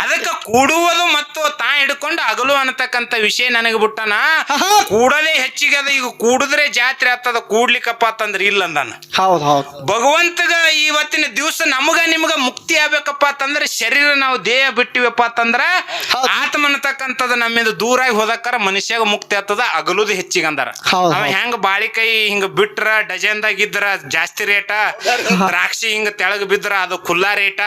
ಅದಕ್ಕ ಕೂಡುವುದು ಮತ್ತು ತಾ ಹಿಡ್ಕೊಂಡು ಅಗಲು ಅನ್ನತಕ್ಕಂತ ವಿಷಯ ನನಗೆ ಬಿಟ್ಟನ. ಕೂಡಲೇ ಕೂಡದೇ ಹೆಚ್ಚಿಗೆ ಅದ. ಈಗ ಕೂಡಿದ್ರೆ ಜಾತ್ರೆ ಆಗ್ತದ ಕೂಡ್ಲಿಕ್ಕಪ್ಪ ಅಂತಂದ್ರೆ ಇಲ್ಲ ಅಂದಾನ. ಹೌದು ಹೌದು. ಭಗವಂತಗ ಇವತ್ತಿನ ದಿವಸ ನಮಗ ನಿಮ್ಗ ಮುಕ್ತಿ ಆಗ್ಬೇಕಪ್ಪ ಅಂತಂದ್ರೆ ಶರೀರ ನಾವು ದೇಹ ಬಿಟ್ಟಿವಪ್ಪ ಅಂತಂದ್ರ ಆತ್ಮನತಕ್ಕಂಥದ್ದು ನಮ್ಮಿಂದ ದೂರ ಹೋದಕ್ಕಾರ ಮನುಷ್ಯಾಗ ಮುಕ್ತಿ ಆಗ್ತದ ಅಗಲುದು ಹೆಚ್ಚಿಗೆ ಅಂದಾರ. ಅವ ಹೆಂಗ ಬಾಳಿಕಾಯಿ ಹಿಂಗ ಬಿಟ್ರ ಡಜನ್ದಾಗ ಇದ್ರ ಜಾಸ್ತಿ ರೇಟ ದ್ರಾಕ್ಷಿ ಹಿಂಗ ತೆಳಗ ಬಿದ್ರ ಅದು ಖುಲ್ಲಾ ರೇಟ.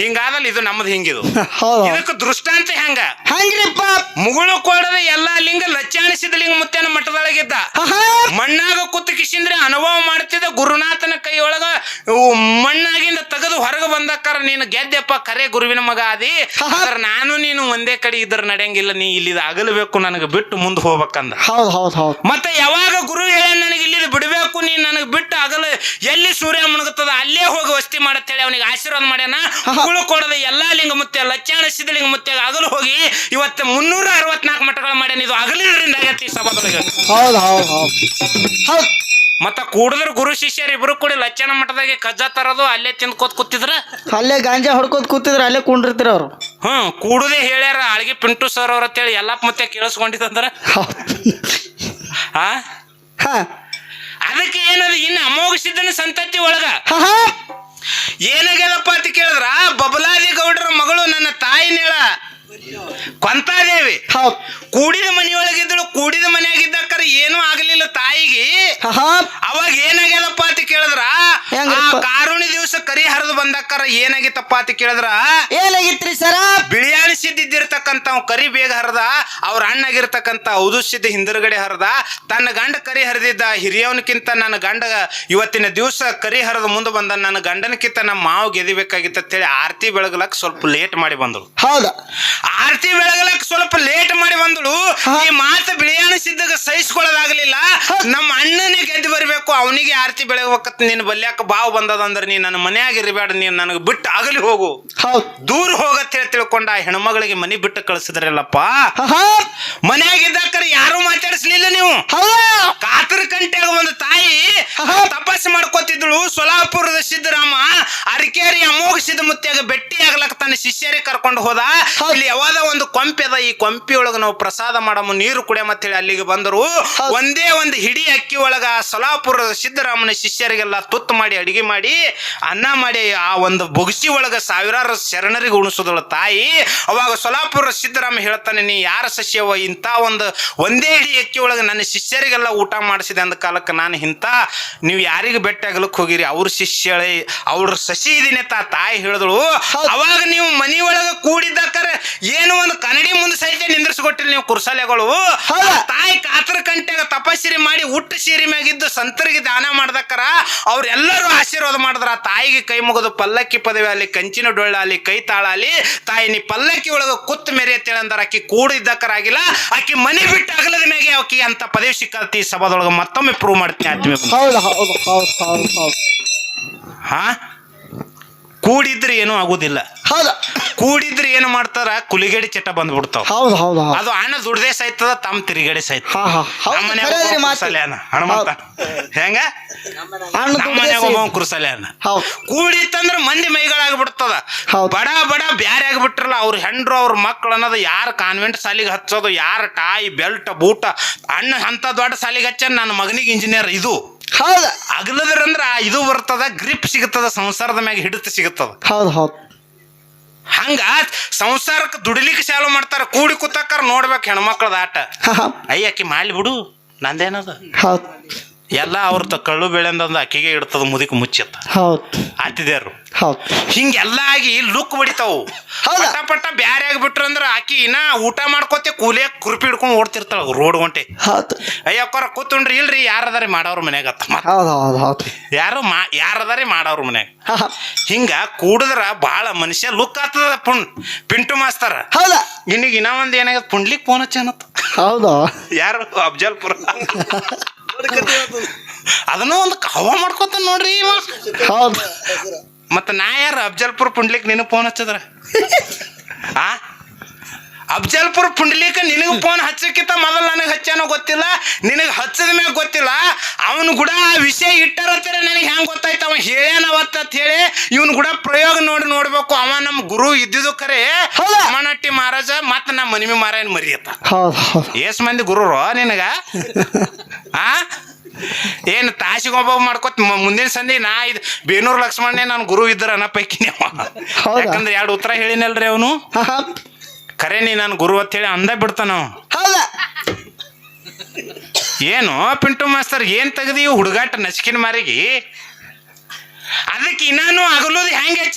ಹಿಂಗಾದಲ್ಲ ಇದು ನಮ್ದು ಹಿಂಗಿದು. ಇದಕ್ಕೆ ದೃಷ್ಟಾಂತ ಹೆಂಗ? ಹಂಗ್ರಿಪ್ಪ. ಮುಗುಳು ಕೊಡದ ಎಲ್ಲಾ ಲಿಂಗ ಲಚ್ಚಾಣಿಸಿದ ಲಿಂಗ ಮುತ್ತೇನ ಮಠದೊಳಗಿದ್ದ. ಮಣ್ಣಾಗ ಕೂತು ಕಿಶಿಂದ್ರೆ ಅನುಭವ ಮಾಡ್ತಿದ್ದ ಗುರುನಾಥನ ಕೈಯೊಳಗ ಮಣ್ಣಾಗಿಂದ ತೆಗೆದು ಹೊರಗೆ ಬಂದಕ್ಕಾರ ನೀನು ಗೆದ್ದೆಪ್ಪ ಕರೆ ಗುರುವಿನ ಮಗ ಆದಿ. ಆದ್ರ ನಾನು ನೀನು ಒಂದೇ ಕಡೆ ಇದ್ರ ನಡೆಯಂಗಿಲ್ಲ ನೀ ಇಲ್ಲಿದ ಅಗಲಬೇಕು ನನಗೆ ಬಿಟ್ಟು ಮುಂದೆ ಹೋಗ್ಬೇಕಂದ. ಹೌದು ಹೌದು ಹೌದು. ಮತ್ತೆ ಯಾವಾಗ ಗುರು ಹೇಳ ನನಗೆ ಇಲ್ಲಿದ ಬಿಡಬೇಕು ನೀ ನನಗೆ ಬಿಟ್ಟು ಅಗಲ ಎಲ್ಲಿ ಸೂರ್ಯ ಮುಣಗುತ್ತದ ಅಲ್ಲೇ ಹೋಗಿ ವಸ್ತಿ ಮಾಡತ್ತೇಳಿ ಅವನಿಗೆ ಆಶೀರ್ವಾದ ಮಾಡ್ಯಾನ. ಹುಳು ಕೊಡದ ಎಲ್ಲಾ ಲಿಂಗ ಮುತ್ತೆ ಲಚ್ಚಾಣ ಸಿದ್ಧ ಲಿಂಗ ಮುತ್ತೆ ಅಗಲು ಹೋಗಿ ಇವತ್ತು ಮುನ್ನೂರ ಅರವತ್ನಾಲ್ಕು ಮಠಗಳು ಮಾಡ್ಯಾನ ಇದು ಅಗಲಿದ್ರಿಂದ ಆಗತ್ತೆ ಸಭಾದೊಳಗೆ. ಹೌದು ಹೌದು ಹೌದು. ಹೌದು. ಮತ್ತ ಕೂಡಿದ್ರ ಗುರು ಶಿಷ್ಯರು ಇಬ್ರು ಕೂಡಿ ಲಚ್ಚನ ಮಠದಾಗೆ ಕಜ್ಜಾ ತರೋದು ಅಲ್ಲೇ ತಿಂದ್ಕೋತ್ ಕೂತಿದ್ರ? ಅಲ್ಲೇ ಗಾಂಜಾ ಹೊಡ್ಕೋತ ಕೂತಿದ್ರ ಅಲ್ಲೇ ಕುಂಡಿರ್ತೀರ ಅವ್ರು. ಹ್ಮ್ ಕೂಡುದೇ ಹೇಳ್ಯಾರ ಅಳಗಿ ಪಿಂಟು ಸರ್ ಅವ್ರ ಅಂತೇಳಿ ಎಲ್ಲಪ್ಪ ಮತ್ತೆ ಕೇಳಿಸ್ಕೊಂಡಿದಂದ್ರ ಆ? ಹಾ. ಅದಕ್ಕೆ ಏನದು ಇನ್ನು ಅಮೋಘ ಸಿದ್ಧನ ಸಂತತಿ ಒಳಗ. ಏನಾಗ್ಯದಪ್ಪ ಅಂತ ಕೇಳಿದ್ರ ಬಬಲಾದಿ ಗೌಡರ ಮಗಳು ನನ್ನ ತಾಯಿನೇಳ ಕೊಂತಾದೇವಿ. ಹೌದು. ಕೂಡಿದ ಮನೆಯೊಳಗಿದ್ದಳು ಕೂಡಿದ ಮನೆಯಾಗಿದ್ದಕ್ಕರ ಏನೂ ಆಗಲಿಲ್ಲ ತಾಯಿಗೆ ಆಹಾ. ಅವಾಗ ಏನಾಗ್ಯದಪ್ಪ ಅಂತ ಕೇಳಿದ್ರ? ಹೆಂಗ್ರಿಪ್ಪ? ಕಾರುಣಿ ದಿವಸ ಕರಿ ಹರಿದು ಬಂದಕ್ಕರ ಏನಾಗಿತ್ತಪ್ಪ ಅಂತ ಕೇಳಿದ್ರ? ಏನಾಗಿತ್ರಿ ಸರ? ಬಿಳಿಯಾಣಿಸಿದ್ದಿರ್ತಕ್ಕಂತ ಅವ್ ಕರಿ ಬೇಗ ಹರಿದ ಅವ್ರ ಅಣ್ಣಾಗಿರ್ತಕ್ಕಂತ ಸಿದ್ದ ಹಿಂದಿರ್ಗಡೆ ಹರಿದ ತನ್ನ ಗಂಡ ಕರಿ ಹರಿದಿದ್ದ ಹಿರಿಯವನಕ್ಕಿಂತ ನನ್ನ ಗಂಡ ಇವತ್ತಿನ ದಿವಸ ಕರಿ ಹರದ ಮುಂದೆ ಬಂದ ನನ್ನ ಗಂಡನಕ್ಕಿಂತ ನಮ್ಮ ಮಾವು ಗೆದಿಬೇಕಾಗಿತ್ತು ಅಂತೇಳಿ ಆರತಿ ಬೆಳಗ್ಲಕ್ ಸ್ವಲ್ಪ ಲೇಟ್ ಮಾಡಿ ಬಂದಳು. ಹೌದಾ. ಆರತಿ ಬೆಳಗ್ಲಕ್ ಸ್ವಲ್ಪ ಲೇಟ್ ಮಾಡಿ ಬಂದಳು. ಈ ಮಾತು ಬಿಳಿಯಾಣಿಸಿದ್ದಾಗ ಸಹಿಸ್ಕೊಳ್ಳೋದಾಗ್ಲಿಲ್ಲ. ನಮ್ಮ ಅಣ್ಣನೇ ಗೆದ್ದು ಬರಬೇಕು ಅವನಿಗೆ ಆರತಿ ಬೆಳಗ್ಬೇಕತ್ ನೀನು ಬಲ್ಯಾಕ ಬಾವು ಬಂದದ ಅಂದ್ರೆ ನೀ ನನ್ನ ಮನೆಯಾಗ ಇರಬೇಡ ನೀನು ನನಗೆ ಬಿಟ್ಟು ಆಗಲಿ ಹೋಗು. ದೂರ ಹೋಗತ್ ಹೇಳಿ ತಿಳ್ಕೊಂಡ ಆ ಹೆಣ್ಮಗಳಿಗೆ ಮನಿ ಬಿಟ್ಟು ಕಳಿಸಿದ್ರಲ್ಲಪ್ಪ. ಮನೆಯಾಗಿದ್ದಾಕರೆ ಯಾರು ಮಾತಾಡಿಸ್ಲಿಲ್ಲ ನೀವು. ಕಾತರ ಕಂಟ್ಯಾಗ ಒಂದು ತಾಯಿ ತಪಸ್ಸು ಮಾಡ್ಕೋತಿದ್ಳು ಸೊಲಾಪುರದ ಸಿದ್ದರಾಮ ಅರಕೇರಿ ಅಮೋಘ ಸಿದ್ಧ ಬೆಟ್ಟಿ ಭೇಟಿ ಆಗ್ಲಕ್ಕ ತನ್ನ ಶಿಷ್ಯರಿಗೆ ಕರ್ಕೊಂಡು ಹೋದ. ಇಲ್ಲಿ ಯಾವ್ದ ಒಂದು ಕೊಂಪೆ ಅದ ಈ ಕೊಂಪಿ ಒಳಗ ನಾವು ಪ್ರಸಾದ ಮಾಡಮ್ಮ ನೀರು ಕುಡಿಯಮ್ಮ ಹೇಳಿ ಅಲ್ಲಿಗೆ ಬಂದರು. ಒಂದೇ ಒಂದು ಹಿಡಿ ಅಕ್ಕಿ ಒಳಗ ಸೊಲಾಪುರದ ಸಿದ್ದರಾಮನ ಶಿಷ್ಯರಿಗೆಲ್ಲ ತುತ್ತು ಮಾಡಿ ಅಡಿಗೆ ಮಾಡಿ ಅನ್ನ ಮಾಡಿ ಆ ಒಂದು ಬೊಗಸಿ ಒಳಗ ಸಾವಿರಾರು ಶರಣರಿಗೆ ಉಣಿಸೋದಳ ತಾಯಿ. ಅವಾಗ ಸೊಲಾಪುರ ಸಿದ್ದರಾಮ ಹೇಳ್ತಾನೆ ನೀ ಯಾರ ಸಸ್ಯವ? ಇಂಥ ಒಂದು ಒಂದೇ ಹಿಡಿ ಅಕ್ಕಿ ಒಳಗೆ ನನ್ನ ಶಿಷ್ಯರಿಗೆಲ್ಲ ಊಟ ಮಾಡಿಸಿದೆ ಅಂದ ಕಾಲಕ್ಕೆ ನಾನು ಇಂಥ ನೀವು ಯಾರಿಗೆ ಬೆಟ್ಟ ಆಗ್ಲಕ್ಕೆ ಹೋಗಿರಿ. ಅವ್ರ ಶಿಷ್ಯಳೆ ಅವ್ರ ಸಸಿ ಇದೀನಿ ತಾ ತಾಯಿ ಹೇಳಿದಳು. ಅವಾಗ ನೀವು ಮನಿ ಒಳಗ ಕೂಡಿದ್ದಾಕರ ಏನು ಒಂದು ಕನ್ನಡಿ ಮುಂದೆ ಸಹಿತ ನಿಂದ್ರಿಸ್ಕೊಟ್ಟಿಲ್ಲ ನೀವು ಕುರ್ಸಾಲೆಗಳು. ಕಾತರ ಕಂಟ್ಯಾಗ ತಪಸ್ಸಿರಿ ಮಾಡಿ ಹುಟ್ಟು ಸೀರೆ ಮ್ಯಾಗಿದ್ದು ಸಂತರಿಗೆ ದಾನ ಮಾಡ್ದಕ್ಕರ ಅವ್ರೆಲ್ಲರೂ ಆಶೀರ್ವಾದ ಮಾಡಿದ್ರ. ತಾಯಿಗೆ ಕೈ ಮುಗಿದು ಪಲ್ಲಕ್ಕಿ ಪದವಿ ಅಲ್ಲಿ ಕಂಚಿನ ಡೊಳ್ಳಾಲಿ ಕೈ ತಾಳಾಲಿ ತಾಯಿ ನೀ ಪಲ್ಲಕ್ಕಿ ಒಳಗ ಕುತ್ತು ಮೆರೆ ಅಂತೇಳಂದಾರ ಆಕಿ ಕೂಡಿದ್ದಕ್ಕರಾಗಿಲ್ಲ ಆಕಿ ಮನೆ ಬಿಟ್ಟು ಅಗಲದ ಮ್ಯಾಗೆ ಆಕಿ ಅಂತ ಪದವಿ ಸಿಕ್ಕತಿ ಸಭಾದೊಳಗ ಮತ್ತೊಮ್ಮೆ ಪ್ರೂವ್ ಮಾಡ್ತೀನಿ. ಆತ್ಮೀಯ ಹಾ? ಕೂಡಿದ್ರೆ ಏನೂ ಆಗುದಿಲ್ಲ. ಹೌದು. ಕೂಡಿದ್ರೆ ಏನು ಮಾಡ್ತಾರ? ಕುಲಿಗೇಡಿ ಚಟ ಬಂದ್ಬಿಡ್ತಾವ. ಹೌದು ಹೌದು ಹೌದು. ಅದು ಅಣ್ಣ ದುಡ್ದೇ ಸಾಯ್ತದ ತಮ್ಮ ತಿರುಗಡೆ ಸಾಯ್ತದ. ಹಾ ಹಾ. ಹೌದು ನಮ್ಮ ಮನ್ಯಾಗ ಖರೆ ಅದ್ರಿ ಒಬ್ಬ ಮಾತು. ಕುರ್ಸಲ್ಯಾನ ಹನುಮಂತ. ಹೆಂಗ? ಹಣ್ಣು ದುಡ್ದೇ ಒಬ್ಬ ಸಿಹಿ. ಕುರ್ಸಲ್ಯಾನ ಹೌದು. ಕೂಡಿತ್ತಂದ್ರ ಮಂದಿ ಮೈಗಳಾಗ್ಬಿಡ್ತದ. ಹೌದು. ಬಡ ಬಡ ಬ್ಯಾರೆ ಆಗ್ಬಿಟ್ರಲ್ಲ ಅವ್ರ ಹೆಂಡ್ರು ಅವ್ರ ಮಕ್ಳು ಅನ್ನೋದು ಯಾರ ಕಾನ್ವೆಂಟ್ ಸಾಲಿಗೆ ಹಚ್ಚೋದು? ಯಾರ ಟಾಯಿ ಬೆಲ್ಟ್ ಬೂಟ? ಅಣ್ಣ ಅಂತ ದೊಡ್ಡ ಸಾಲಿಗೆ ಹಚ್ಚ ನನ್ನ ಮಗನಿಗೆ ಇಂಜಿನಿಯರ್ ಇದು. ಹೌದು. ಅಗಲದ್ರಂದ್ರ ಇದು ಬರ್ತದ ಗ್ರಿಪ್ ಸಿಗುತ್ತದ ಸಂಸಾರದ ಮ್ಯಾಗ ಹಿಡಿತ ಸಿಗುತ್ತದ. ಹೌದು ಹೌದು. ಹಂಗ ಸಂಸಾರಕ್ಕೆ ದುಡಿಲಿಕ್ಕೆ ಚಾಲು ಮಾಡ್ತಾರ ಕೂಡಿ ಕೂತಾಕಾರ ನೋಡ್ಬೇಕು ಹೆಣ್ಮಕ್ಳದ ಆಟ. ಅಯ್ಯಾಕಿ ಮಾಡ್ಲಿ ಬಿಡು ನಂದೇನದ? ಹೌದು. ಎಲ್ಲ ಅವ್ರ ತ ಕಳ್ಳು ಬೆಳೆಂದಂದು ಅಕ್ಕಿಗೆ ಇಡ್ತದ ಮುದಿಕ್ ಮುಚ್ಚತ್ತ ಹೌದು. ಆತಿದ್ಯಾರು. ಹೌದು. ಹಿಂಗೆಲ್ಲ ಆಗಿ ಲುಕ್ ಬಡಿತಾವು. ಹೌದಾ? ಪಟ ಪಟ ಬ್ಯಾರೆ ಆಗ್ಬಿಟ್ರ ಅಂದ್ರ ಆಕಿ ಇನ್ನ ಊಟ ಮಾಡ್ಕೋತೆ ಕೂಲಿಯ ಕುರ್ಪಿ ಹಿಡ್ಕೊಂಡು ಓಡ್ತಿರ್ತಾಳ ರೋಡ್ ಹೊಂಟೆ ಹೌದು. ಅಯ್ಯಕ್ಕೋರ ಕೂತ್ಕೊಂಡ್ರಿ ಇಲ್ರಿ ಯಾರದಾರಿ ಮಾಡೋರ್ ಮನ್ಯಾಗ ಅತ್ತ ಹೌದು ಹೌದು ಹೌದು. ಯಾರು ಮಾ ಯಾರದಾರಿ ಮಾಡೋರ್ ಮನ್ಯಾಗ. ಹಾ ಹಾ. ಹಿಂಗ ಕೂಡಿದ್ರ ಬಾಳ ಮನುಷ್ಯ ಲುಕ್ ಆಗ್ತದ ಪುಣ್ ಪಿಂಟು ಮಾಸ್ತರ. ಹೌದಾ? ಇನ್ನೀಗ ಇನ್ನ ಒಂದ್ ಏನಾಗ ಪುಂಡ್ಲಿಕ್ ಫೋನ್ ಹಚ್ಚನತ್ತ ಹೌದಾ? ಯಾರು? ಅಫ್ಜಲ್ಪುರ. ಅದನ್ನು ಒಂದು ಕವ ಮಾಡ್ಕೋತ ನೋಡ್ರಿ ಇವ. ಹೌದು. ಮತ್ತ ನಾ ಯಾರು ಅಫ್ಜಲ್ಪುರ ಪುಂಡ್ಲಿಕ್ ನಿನ್ನ ಫೋನ್ ಹಚ್ಚದ್ರ? ಆ? ಅಫ್ಜಲ್ಪುರ್ ಪುಂಡ್ಲಿಕ ನಿನಗೆ ಫೋನ್ ಹಚ್ಚಕ್ಕಿಂತ ಮೊದಲು ನನಗೆ ಹಚ್ಚಾನೋ ಗೊತ್ತಿಲ್ಲ. ನಿನಗೆ ಹಚ್ಚದ ಮ್ಯಾಗ ಗೊತ್ತಿಲ್ಲ. ಅವನು ಕೂಡ ಆ ವಿಷಯ ಇಟ್ಟಾರಂತಾರೆ ನನಗೆ ಹೆಂಗೆ ಗೊತ್ತಾಯ್ತು ಅವನು ಹೇಳ್ಯಾನ ಅವತ್ತ ಅಂತ ಹೇಳಿ ಇವನು ಕೂಡ ಪ್ರಯೋಗ ನೋಡಿ ನೋಡ್ಬೇಕು. ಅವ ನಮ್ಮ ಗುರು ಇದ್ದಿದ್ದು ಕರೆ ಹೌದಾ? ಅಮನಟ್ಟಿ ಮಹಾರಾಜ ಮತ್ತೆ ನಮ್ಮ ಮನಿಮಿ ಮಾರಾಯನ್ ಮರಿಯತ್ತ ಏಸ್ ಮಂದಿ ಗುರುರು ನಿನಗ? ಆ? ಏನು ತಾಸಿಗೊಬ್ಬ ಮಾಡ್ಕೊತ ಮುಂದಿನ ಸಂಧಿ ನಾ ಇದು ಬೇನೂರು ಲಕ್ಷ್ಮಣನೇ ನಾನು ಗುರು ಇದ್ರ ಅನ್ನ ಪೈಕಿ ನೀವು. ಹೌದಾ? ಯಾಕಂದ್ರೆ ಎರಡು ಉತ್ತರ ಹೇಳಿನಲ್ರಿ ಅವನು. ಹಾ ನೀ ನಾನು ಗುರು ಅಂತ ಹೇಳಿ ಅಂದ ಬಿಡ್ತಾನ. ಹೌದಾ ಏನು ಪಿಂಟು ಮಾಸ್ತರ್ ಏನ್ ತೆಗ್ದಿ ಹುಡುಗಾಟ ನಚಕಿನ ಮಾರಿಗೆ ಅದಕ್ಕೆ ಇನ್ನಾನು ಆಗಲೋದು ಹೆಂಗೆ ಹೆಚ್ಚಿ